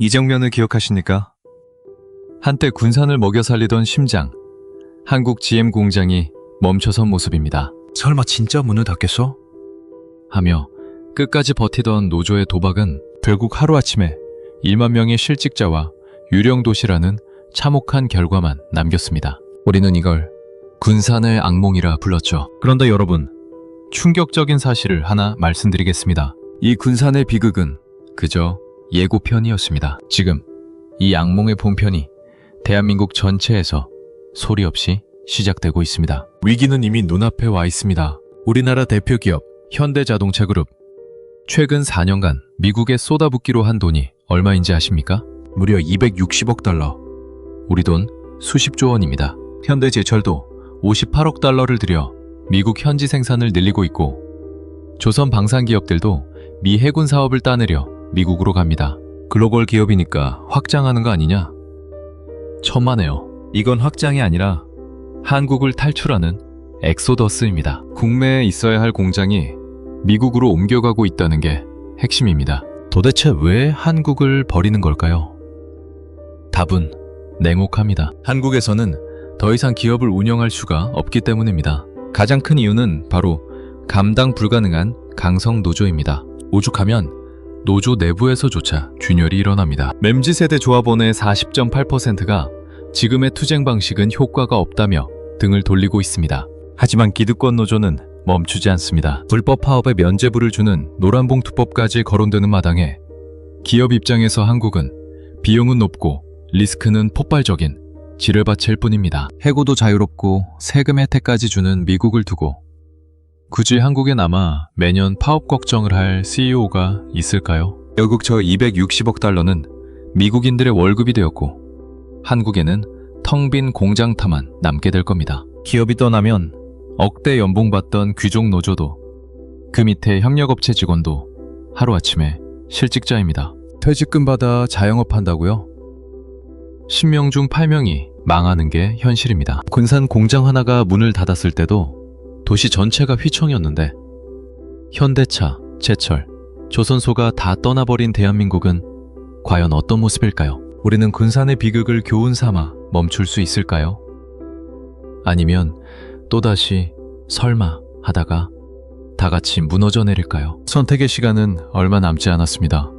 이 장면을 기억하십니까? 한때 군산을 먹여 살리던 심장, 한국 GM 공장이 멈춰선 모습입니다. 설마 진짜 문을 닫겠어? 하며 끝까지 버티던 노조의 도박은 결국 하루아침에 1만 명의 실직자와 유령 도시라는 참혹한 결과만 남겼습니다. 우리는 이걸 군산의 악몽이라 불렀죠. 그런데 여러분, 충격적인 사실을 하나 말씀드리겠습니다. 이 군산의 비극은 그저 예고편이었습니다. 지금 이 악몽의 본편이 대한민국 전체에서 소리 없이 시작되고 있습니다. 위기는 이미 눈앞에 와 있습니다. 우리나라 대표 기업 현대자동차 그룹 최근 4년간 미국에 쏟아붓기로 한 돈이 얼마인지 아십니까? 무려 260억 달러. 우리 돈 수십조 원입니다. 현대제철도 58억 달러를 들여 미국 현지 생산을 늘리고 있고 조선 방산 기업들도 미 해군 사업을 따내려 미국으로 갑니다. 글로벌 기업이니까 확장하는 거 아니냐? 천만에요. 이건 확장이 아니라 한국을 탈출하는 엑소더스입니다. 국내에 있어야 할 공장이 미국으로 옮겨가고 있다는 게 핵심입니다. 도대체 왜 한국을 버리는 걸까요? 답은 냉혹합니다. 한국에서는 더 이상 기업을 운영할 수가 없기 때문입니다. 가장 큰 이유는 바로 감당 불가능한 강성 노조입니다. 오죽하면 노조 내부에서조차 균열이 일어납니다. 맴지 세대 조합원의 40.8%가 지금의 투쟁 방식은 효과가 없다며 등을 돌리고 있습니다. 하지만 기득권 노조는 멈추지 않습니다. 불법 파업에 면제부를 주는 노란봉투법까지 거론되는 마당에 기업 입장에서 한국은 비용은 높고 리스크는 폭발적인 지뢰밭일 뿐입니다. 해고도 자유롭고 세금 혜택까지 주는 미국을 두고 굳이 한국에 남아 매년 파업 걱정을 할 CEO가 있을까요? 결국 저 260억 달러는 미국인들의 월급이 되었고 한국에는 텅 빈 공장타만 남게 될 겁니다. 기업이 떠나면 억대 연봉 받던 귀족 노조도 그 밑에 협력업체 직원도 하루아침에 실직자입니다. 퇴직금 받아 자영업 한다고요? 10명 중 8명이 망하는 게 현실입니다. 군산 공장 하나가 문을 닫았을 때도 도시 전체가 휘청이었는데 현대차, 제철, 조선소가 다 떠나버린 대한민국은 과연 어떤 모습일까요? 우리는 군산의 비극을 교훈 삼아 멈출 수 있을까요? 아니면 또다시 설마 하다가 다 같이 무너져 내릴까요? 선택의 시간은 얼마 남지 않았습니다.